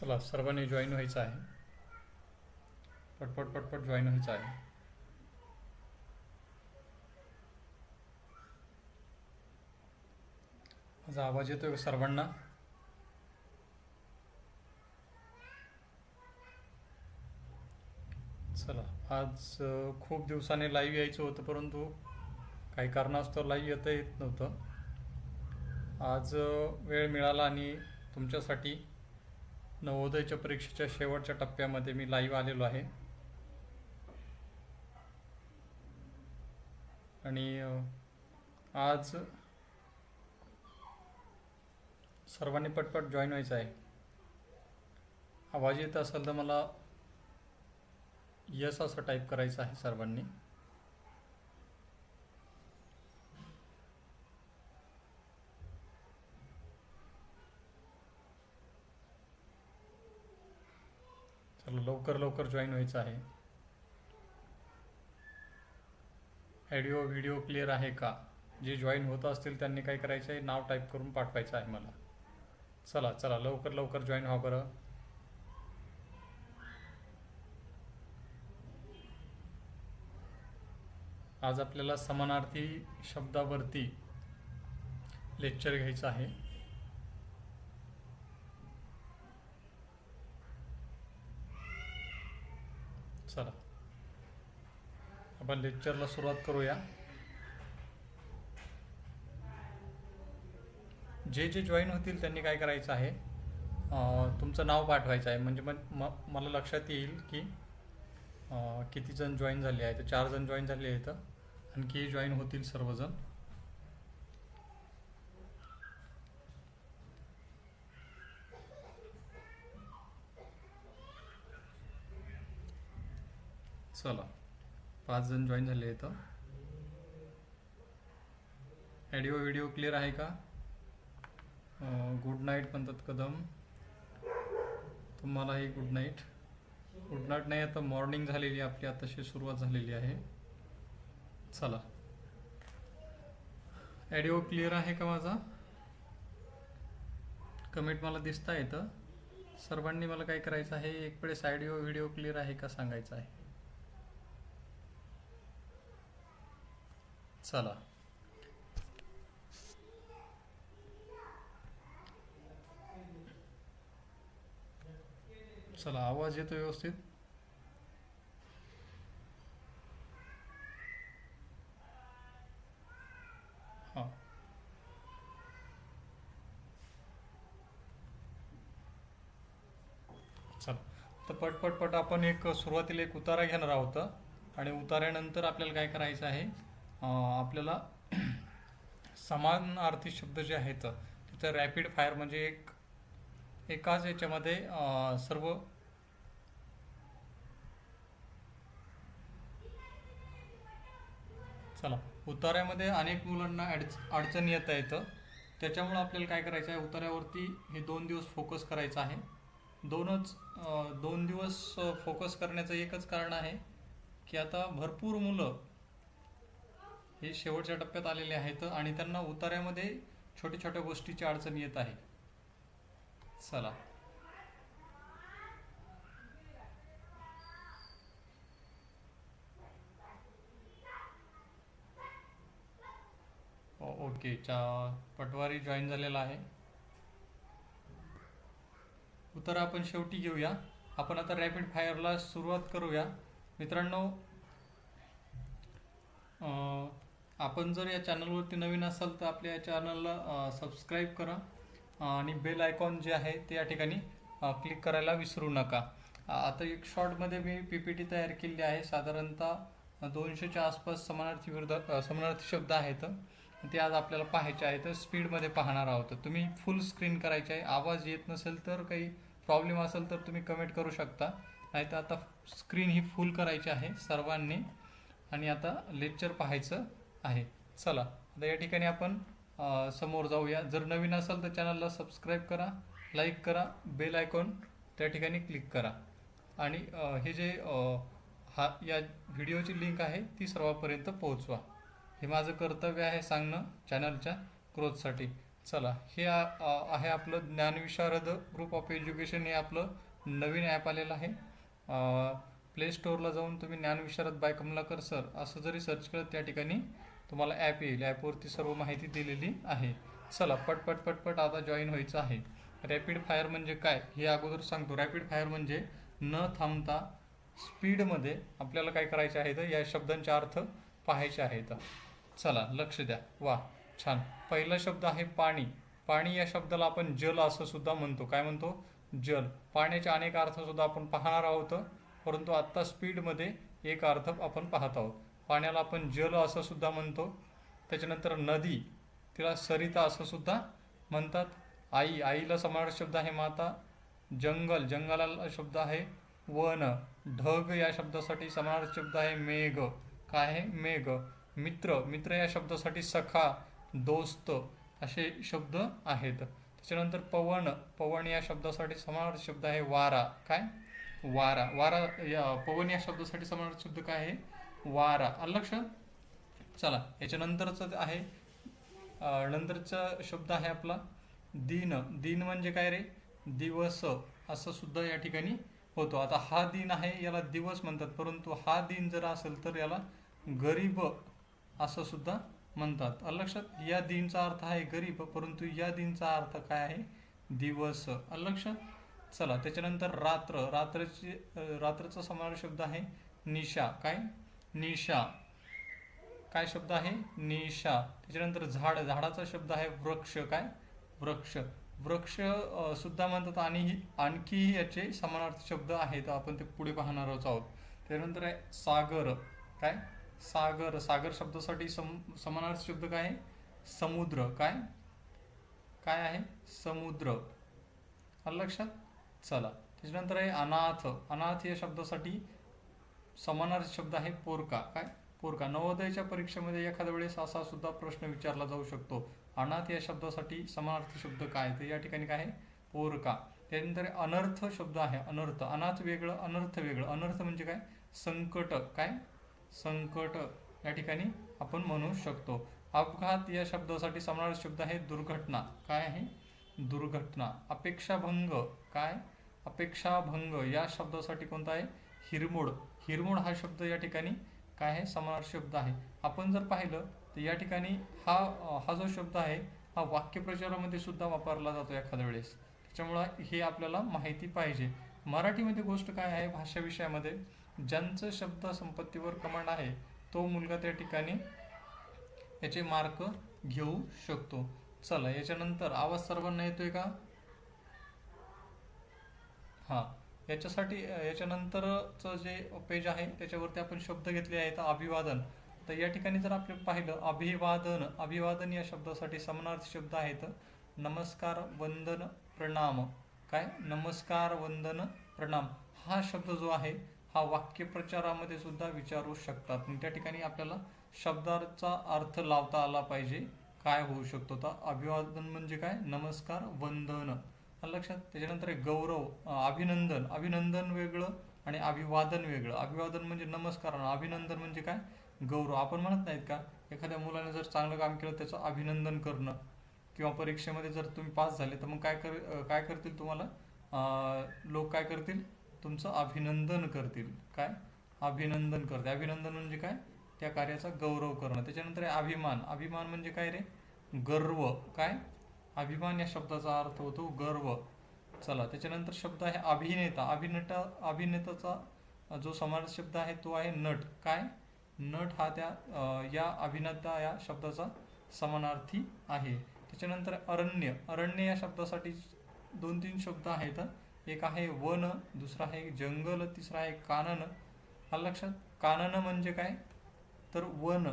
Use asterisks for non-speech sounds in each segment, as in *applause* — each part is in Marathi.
चला सर्वांनी जॉईन व्हायचं आहे. पटपट पटपट जॉईन व्हायचं आहे. माझा आवाज येतोय सर्वांना? चला आज खूप दिवसाने लाईव्ह यायचं होतं परंतु काही कारणास्तव लाईव्ह येता येत नव्हतं. आज वेळ मिळाला आणि तुमच्यासाठी नवोदयच्या परीक्षेच्या शेवटच्या टप्प्यामध्ये मी लाईव्ह आलेलो आहे. आणि आज सर्वांनी पटपट जॉईन व्हायचं आहे. आवाज येत असेल तर मला यस असं टाईप करायचं आहे सर्वांनी. तर लवकर लवकर जॉईन व्हायचं आहे. ॲडिओ व्हिडिओ क्लिअर आहे का? जे जॉईन होत असतील त्यांनी काय करायचं आहे नाव टाईप करून पाठवायचं आहे मला. चला चला लवकर लवकर जॉईन व्हा बरं. आज आपल्याला समानार्थी शब्दावरती लेक्चर घ्यायचं आहे. चला. आपण लेक्चरला सुरुवात करूया. जे जे जॉईन होतील त्यांनी काय करायचं आहे? तुमचं नाव पाठवायचं आहे. म्हणजे मग म- मला लक्षात येईल की किती जण जॉईन झाले आहेत चार जण जॉईन झाले आहेत. आणखी जॉईन होतील सर्वजण. चला. पाच जण जॉईन झाले आहेत ऑडिओ व्हिडिओ क्लिअर आहे का? गुड नाईट म्हणतात कदम. तुम्हालाही गुड नाईट गुड नाईट नाही आता मॉर्निंग झालेली आपली आताशी सुरुवात झालेली आहे. चला. ऑडिओ क्लिअर आहे का माझा? कमेंट मला दिसता येतं सर्वांनी मला काय करायचं आहे? एक वेळेस ऑडिओ व्हिडिओ क्लिअर आहे का सांगायचं आहे? चला. चला आवाज येतो व्यवस्थित? हां. चला. तर पटपटपट पट आपण एक सुरुवातीला एक उतारा घेणार आहोत आणि उतार्यानंतर आपल्याला काय करायचं आहे? आपल्याला *clears throat* समानार्थी शब्द जे आहेत तिथं रॅपिड फायर म्हणजे एक एकाच याच्यामध्ये सर्व चला उतार्यामध्ये अनेक मुलांना अडच अडचणी येता येतं. त्याच्यामुळं आपल्याला काय करायचं आहे उतार्यावरती हे दोन दिवस फोकस करायचं आहे. दोनच दोन दिवस फोकस करण्याचं एकच कारण आहे की आता भरपूर मुलं हे शेवटच्या टप्प्यात आलेले आहेत आणि त्यांना उतार्यामध्ये छोट्या छोट्या गोष्टीची अडचण येत आहे. चला. ओके. चा पटवारी जॉईन झालेला आहे. उतर आपण शेवटी घेऊया. आपण आता रॅपिड फायरला सुरुवात करूया. मित्रांनो आपण जर या चॅनलवरती नवीन असाल तर आपल्या या चॅनलला सबस्क्राईब करा. आणि बेल आयकॉन जे आहे ते या ठिकाणी क्लिक करायला विसरू नका. आता एक शॉर्टमध्ये मी पी पी टी तयार केली आहे. साधारणतः दोनशेच्या आसपास समानार्थी विरुद्ध समानार्थी शब्द आहेत. ते आज आपल्याला पाहायचे आहेत. स्पीडमध्ये पाहणार आहोत. तुम्ही फुल स्क्रीन करायचे आहे. आवाज येत नसेल तर काही प्रॉब्लेम असेल तर तुम्ही कमेंट करू शकता. नाहीतर आता स्क्रीन ही फुल करायची आहे सर्वांनी. आणि आता लेक्चर पाहायचं. आहे. चला आता या ठिकाणी आपण समोर जाऊया. जर नवीन असाल तर चॅनलला सबस्क्राईब करा लाईक करा बेल आयकॉन त्या ठिकाणी क्लिक करा. आणि हे जे हा या व्हिडिओची लिंक आहे ती सर्वांपर्यंत पोहोचवा. हे माझं कर्तव्य आहे सांगणं चॅनलच्या ग्रोथसाठी. चला हे आहे आपलं ज्ञानविशारद ग्रुप ऑफ एज्युकेशन. हे आपलं नवीन ॲप आलेलं आहे. प्ले स्टोअरला जाऊन तुम्ही ज्ञानविशारद बाय कमलाकर सर असं जरी सर्च केलं त्या ठिकाणी तुम्हाला ॲप येईल. ॲपवरती सर्व माहिती दिलेली आहे. चला पटपट पटपट आता जॉईन व्हायचं आहे. रॅपिड फायर म्हणजे काय? हे अगोदर सांगतो. रॅपिड फायर म्हणजे न थांबता स्पीडमध्ये आपल्याला काय करायचे आहेत या शब्दांचे अर्थ पाहायचे आहेत. चला लक्ष द्या. वा छान. पहिला शब्द आहे पाणी. पाणी या शब्दाला आपण जल असं सुद्धा म्हणतो. काय म्हणतो? जल. पाण्याचे अनेक अर्थसुद्धा आपण पाहणार आहोत. परंतु आत्ता स्पीडमध्ये एक अर्थ आपण पाहत आहोत. पाण्याला आपण जल असं सुद्धा म्हणतो. त्याच्यानंतर नदी तिला सरिता असं सुद्धा म्हणतात. आई आईला समानार्थी शब्द आहे माता. जंगल जंगलाला शब्द आहे वन. ढग या शब्दासाठी समानार्थी शब्द आहे मेघ. काय आहे? मेघ. मित्र मित्र या शब्दासाठी सखा दोस्त असे शब्द आहेत. त्याच्यानंतर पवन पवन या शब्दासाठी समानार्थी शब्द आहे वारा. काय? वारा. वारा या पवन या शब्दासाठी समानार्थी शब्द काय आहे? वारा. आलं चला याच्यानंतरचं आहे. नंतरचा शब्द आहे आपला दिन. दिन म्हणजे काय रे? दिवस. असं सुद्धा या ठिकाणी होतो. आता हा दिन आहे याला दिवस म्हणतात. परंतु हा दिन जर असेल तर याला गरीब असं सुद्धा म्हणतात. आलं लक्षात? या दिनचा अर्थ आहे गरीब परंतु या दिनचा अर्थ काय आहे? दिवस. आलं लक्षात? चला त्याच्यानंतर रात्र. रात्रची रात्रचा समावेश शब्द आहे निशा. काय? निशा. काय शब्द आहे? निशा. त्याच्यानंतर झाड. झाडाचा शब्द आहे वृक्ष. काय? वृक्ष. वृक्ष सुद्धा म्हणतात आणि ही- याचे समानार्थी शब्द आहेत. आपण ते पुढे पाहणार आहोत. त्यानंतर आहे सागर. काय? सागर. सागर शब्दासाठी सम समानार्थी शब्द काय आहे? समुद्र. काय? काय आहे? समुद्र. आलं लक्षात? चला. त्याच्यानंतर आहे अनाथ. अनाथ या शब्दासाठी समानार्थी शब्द आहे पोरका. काय? पोरका. नवोदयाच्या परीक्षेमध्ये एखाद्या वेळेस असा सुद्धा प्रश्न विचारला जाऊ शकतो. अनाथ या शब्दासाठी समानार्थी शब्द काय तर या ठिकाणी काय आहे? पोरका. त्यानंतर अनर्थ शब्द आहे. अनर्थ. अनाथ वेगळं अनर्थ वेगळं. अनर्थ म्हणजे काय? संकट. काय? संकट. या ठिकाणी आपण म्हणू शकतो. अपघात या शब्दासाठी समानार्थी शब्द आहे दुर्घटना. काय आहे? दुर्घटना. अपेक्षाभंग. काय? अपेक्षाभंग. या शब्दासाठी कोणता आहे? हिरमोड. हिरमोड हा शब्द या ठिकाणी काय आहे? समानार्थी शब्द आहे. आपण जर पाहिलं तर या ठिकाणी हा हा जो शब्द आहे हा वाक्यप्रचारामध्ये सुद्धा वापरला जातो एखाद्या वेळेस. त्याच्यामुळं हे आपल्याला माहिती पाहिजे. मराठीमध्ये गोष्ट काय आहे? भाषा विषयामध्ये ज्यांचं शब्द संपत्तीवर कमांड आहे तो मुलगा त्या ठिकाणी याचे मार्क घेऊ शकतो. चला याच्यानंतर आवाज सर्वांना येतोय का? हां. याच्यासाठी याच्यानंतरचं जे पेज आहे त्याच्यावरती आपण शब्द घेतले आहेत अभिवादन. तर या ठिकाणी जर आपण पाहिलं अभिवादन अभिवादन या शब्दासाठी समानार्थी शब्द आहेत. नमस्कार वंदन प्रणाम. काय? नमस्कार वंदन प्रणाम. हा शब्द जो आहे हा वाक्यप्रचारामध्ये सुद्धा विचारू शकतात. त्या ठिकाणी आपल्याला शब्दाचा अर्थ लावता आला पाहिजे. काय होऊ शकतो? तर अभिवादन म्हणजे काय? नमस्कार वंदन. आलं लक्षात त्याच्यानंतर आहे गौरव अभिनंदन. अभिनंदन वेगळं आणि अभिवादन वेगळं. अभिवादन म्हणजे नमस्कार आणि अभिनंदन म्हणजे काय? गौरव. आपण म्हणत नाहीत का? एखाद्या मुलाने जर चांगलं काम केलं त्याचं अभिनंदन करणं किंवा परीक्षेमध्ये जर तुम्ही पास झाले तर मग काय कर काय करतील तुम्हाला? लोक काय करतील? तुमचं अभिनंदन करतील. काय? अभिनंदन करते अभिनंदन म्हणजे काय? त्या कार्याचा गौरव करणं. त्याच्यानंतर आहे अभिमान. अभिमान म्हणजे काय रे? गर्व. काय? अभिमान या शब्दाचा अर्थ होतो गर्व. चला त्याच्यानंतर शब्द आहे अभिनेता. अभिनेता अभिनेताचा जो समान शब्द आहे तो आहे नट. काय? नट हा त्या या अभिनेता या शब्दाचा समानार्थी आहे. त्याच्यानंतर अरण्य. अरण्य या शब्दासाठी दोन तीन शब्द आहेत. एक आहे वन दुसरा आहे जंगल तिसरा आहे कानन. हा लक्षात? कानन म्हणजे काय? तर वन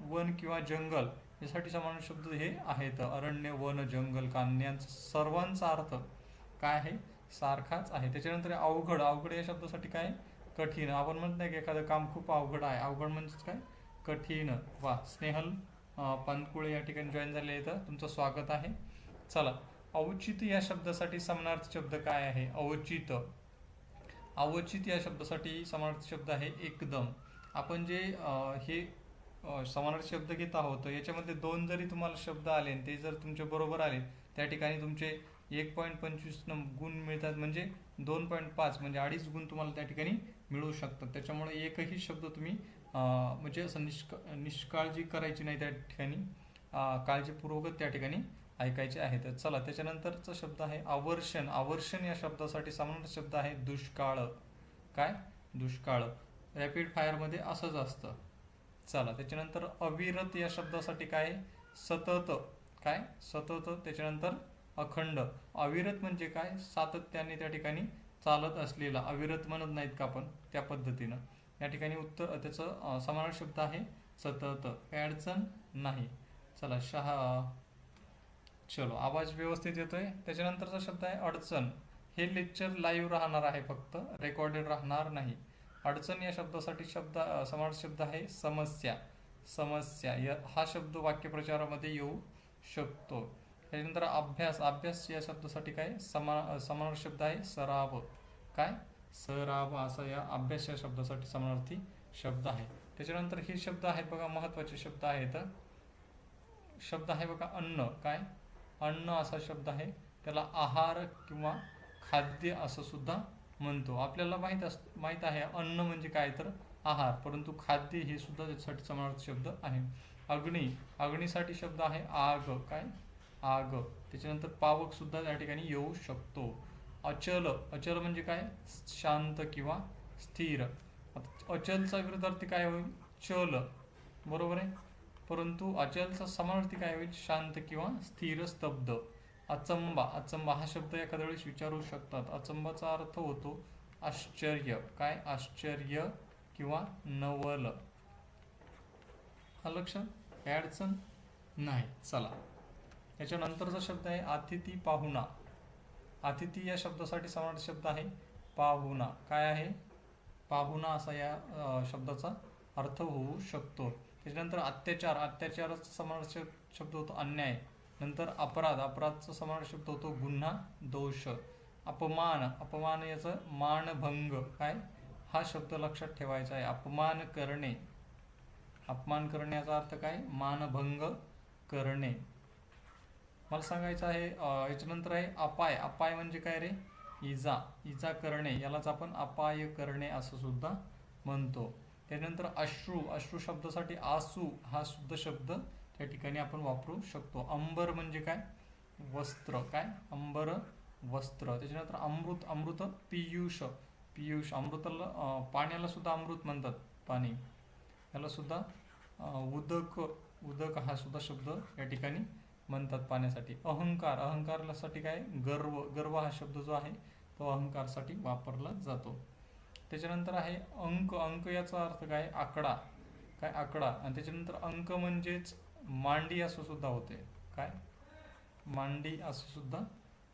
वन किंवा जंगल. यासाठी समान शब्द हे आहेत. अरण्य वन जंगल कान्यांचा सर्वांचा अर्थ काय आहे? सारखाच आहे. त्याच्यानंतर अवघड. अवघड या शब्दासाठी काय? कठीण. आपण म्हणत नाही की एखादं काम खूप अवघड आहे. अवघड म्हणजेच काय? कठीण. वा स्नेहल पानकुळे या ठिकाणी जॉईन झाले आहेत. तुमचं स्वागत आहे. चला अवचित या शब्दासाठी समानार्थी शब्द काय आहे? अवचित. अवचित या शब्दासाठी समानार्थी शब्द आहे एकदम. आपण जे हे अ, समानार्थी शब्द घेत आहोत तर याच्यामध्ये दोन जरी तुम्हाला शब्द आले आणि ते जर तुमचे बरोबर आले त्या ठिकाणी तुमचे एक पॉईंट पंचवीस गुण मिळतात. म्हणजे दोन पॉईंट पाच म्हणजे अडीच गुण तुम्हाला त्या ठिकाणी मिळू शकतात. त्याच्यामुळे एकही शब्द तुम्ही अ, म्हणजे असं निष्क निष्काळजी करायची नाही त्या ठिकाणी. अ, त्या ठिकाणी ऐकायचे आहे. तर चला त्याच्यानंतरचा शब्द आहे आवर्षण. आवर्षण या शब्दासाठी समानार्थ शब्द आहे दुष्काळ. काय? दुष्काळ. रॅपिड फायरमध्ये असंच असतं. चला त्याच्यानंतर अविरत या शब्दासाठी काय? सतत. काय? सतत त्याच्यानंतर अखंड. अविरत म्हणजे काय? सातत्याने त्या ठिकाणी चालत असलेला. अविरत म्हणत नाहीत का आपण? त्या पद्धतीनं. या ठिकाणी उत्तर त्याचं समान समानार्थी शब्द आहे सतत. काय अडचण नाही. चला शहा. चलो आवाज व्यवस्थित येतोय. त्याच्यानंतरचा शब्द आहे अडचण. हे लेक्चर लाईव्ह राहणार आहे फक्त. रेकॉर्डेड राहणार नाही. अडचण या शब्दासाठी शब्द अ, शब्द आहे समस्या. समस्या या हा शब्द वाक्यप्रचारामध्ये येऊ शकतो. त्याच्यानंतर अभ्यास अभ्यास या शब्दासाठी काय? समा अ, समानार्थी शब्द आहे सराव. काय? सराव असा या अभ्यास या शब्दासाठी समानार्थी शब्द आहे. त्याच्यानंतर हे शब्द आहेत बघा महत्त्वाचे शब्द आहेत. शब्द आहे बघा अन्न. काय? अन्न असा शब्द आहे. त्याला आहार किंवा खाद्य असं सुद्धा म्हणतो. आपल्याला माहीत अस माहीत आहे अन्न म्हणजे काय तर? आहार. परंतु खाद्य हे सुद्धा त्याच्यासाठी समानार्थी शब्द आहे. अग्नी. अग्नीसाठी शब्द आहे आग. काय? आग. त्याच्यानंतर पावक सुद्धा त्या ठिकाणी येऊ शकतो. अचल. अचल म्हणजे काय? शांत किंवा स्थिर. अचलचा विरुद्धार्थी काय होईल? चल. बरोबर आहे? परंतु अचलचा समानार्थी काय होईल? शांत किंवा स्थिर स्तब्ध. अचंबा. अचंबा हा शब्द एखाद्या वेळेस विचारू शकतात. अचंबाचा अर्थ होतो आश्चर्य. काय? आश्चर्य किंवा नवल. हा लक्षात काय अडचण नाही. चला. याच्यानंतरचा शब्द आहे अतिथी पाहुणा. अतिथी या शब्दासाठी समानार्थी शब्द आहे पाहुणा. काय आहे? पाहुणा असा या शब्दाचा अर्थ होऊ शकतो. त्याच्यानंतर अत्याचार. अत्याचाराचा समानार्थी शब्द होतो अन्याय. नंतर अपराध. अपराधचा समावेश शब्द होतो गुन्हा दोष. अपमान. अपमान याचं मानभंग. काय? हा शब्द लक्षात ठेवायचा आहे. अपमान करणे. अपमान करण्याचा अर्थ काय? मानभंग करणे. मला सांगायचं आहे याच्यानंतर आहे अपाय. अपाय म्हणजे काय रे? इजा. इजा करणे. यालाच आपण अपाय करणे असं सुद्धा म्हणतो. त्यानंतर अश्रू. अश्रू शब्दासाठी आसू हा शुद्ध शब्द त्या ठिकाणी आपण वापरू शकतो. अंबर म्हणजे काय? वस्त्र. काय? अंबर वस्त्र. त्याच्यानंतर अमृत अमृत पियुष. पियुष. अमृताला पाण्याला सुद्धा अमृत म्हणतात पाणी. याला सुद्धा उदक उदक हा सुद्धा शब्द या ठिकाणी म्हणतात पाण्यासाठी. अहंकार. अहंकारासाठी काय? गर्व. गर्व हा शब्द जो आहे तो अहंकारसाठी वापरला जातो. त्याच्यानंतर आहे अंक. अंक याचा अर्थ काय? आकडा. काय? आकडा. आणि त्याच्यानंतर अंक म्हणजेच मांडी असं सुद्धा होते. काय? मांडी असं सुद्धा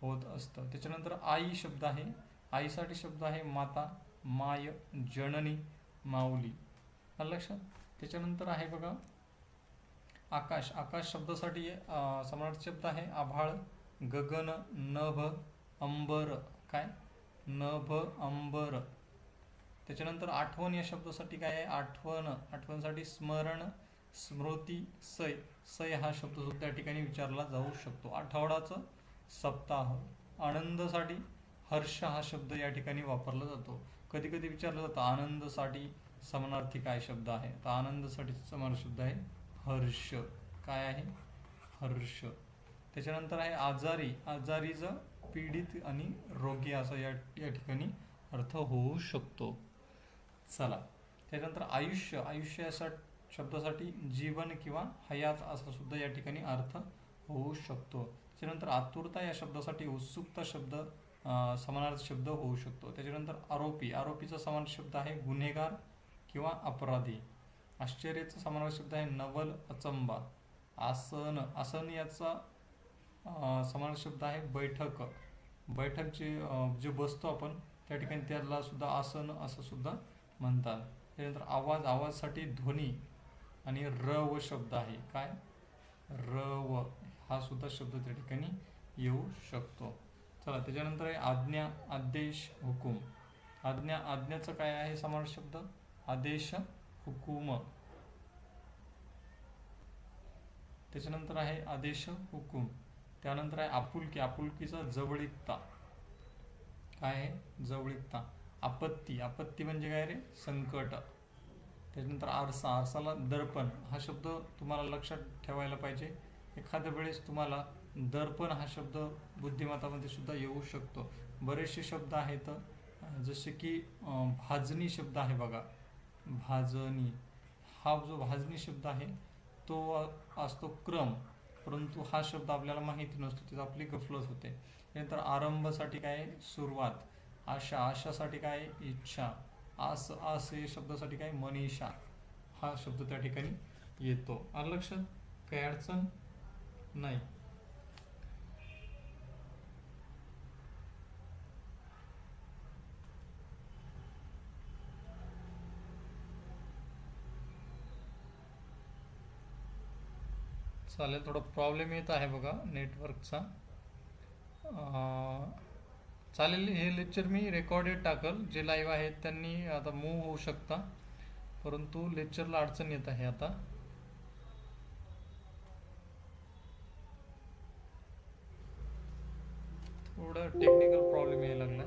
होत असतं. त्याच्यानंतर आई शब्द आहे. आईसाठी शब्द आहे माता माय जननी माऊली. लक्षात? त्याच्यानंतर आहे बघा आकाश. आकाश शब्दासाठी सम्राट समानार्थी शब्द आहे. आभाळ गगन नभ अंबर. काय? नभ अंबर. त्याच्यानंतर आठवण या शब्दासाठी काय आहे? आठवण. आठवणसाठी स्मरण स्मृती सय सय हा शब्द सुद्धा त्या ठिकाणी विचारला जाऊ शकतो. आठवडाचं सप्ताह आनंदासाठी हर्ष हा शब्द या ठिकाणी वापरला जातो. कधी कधी विचारलं जातं आनंदसाठी समानार्थी काय शब्द आहे? तर आनंदासाठी समान शब्द आहे हर्ष. काय आहे? हर्ष. त्याच्यानंतर आहे आजारी. आजारीचं पीडित आणि रोगी असा या या ठिकाणी अर्थ होऊ शकतो. चला. त्याच्यानंतर आयुष्य. आयुष्य शब्दासाठी जीवन किंवा हयात असा सुद्धा या ठिकाणी अर्थ होऊ शकतो. त्याच्यानंतर आतुरता या शब्दासाठी उत्सुकता शब्द समानार्थ समानार्थी शब्द होऊ शकतो. त्याच्यानंतर आरोपी आरोपीचा समान शब्द आहे गुन्हेगार किंवा अपराधी. आश्चर्याचा समानार्थी शब्द आहे नवल अचंबा. आसन आसन याचा अं, समानार्थी शब्द आहे बैठक. बैठक जे जे बसतो आपण त्या ठिकाणी त्याला सुद्धा आसन असं सुद्धा म्हणतात. त्यानंतर आवाज आवाजसाठी ध्वनी. आणि रव शब्द आहे. काय? रव हा सुद्धा शब्द त्या ठिकाणी येऊ शकतो. चला त्याच्यानंतर आहे आज्ञा आदेश हुकूम. आज्ञा आज्ञाचं काय आहे समान शब्द? आदेश हुकूम. त्याच्यानंतर आहे आदेश हुकूम. त्यानंतर आहे आपुलकी. आपुलकीचा जवळिकता. काय आहे? जवळिकता. आपत्ती. आपत्ती म्हणजे काय रे? संकट. त्याच्यानंतर आरसा आरसाला दर्पण हा शब्द तुम्हाला लक्षात ठेवायला पाहिजे. एखाद्या वेळेस तुम्हाला दर्पण हा शब्द बुद्धिमत्तामध्ये सुद्धा येऊ शकतो. बरेचसे शब्द आहेत जसे की भाजणी भाजनी शब्द आहे बघा. भाजनी हा जो भाजनी शब्द आहे तो असतो क्रम. परंतु हा शब्द आपल्याला माहिती नसतो तिथं आपली गफलत होते. त्यानंतर आरंभासाठी काय? आहे? सुरुवात. आशा आशासाठी काय? आहे? इच्छा. आस आस या शब्दासाठी काय? मनीषा हा शब्द त्या ठिकाणी येतो. आलं लक्षात काही अडचण नाही. चालेल थोडा प्रॉब्लेम येत आहे बघा नेटवर्कचा अं, चालेल हे लेक्चर मी रेकॉर्डेड टाकल. जे लाईव्ह आहेत त्यांनी आता मूव्ह होऊ शकता. परंतु लेक्चरला अडचण येत आहे आता. थोडं टेक्निकल प्रॉब्लेम यायला लागला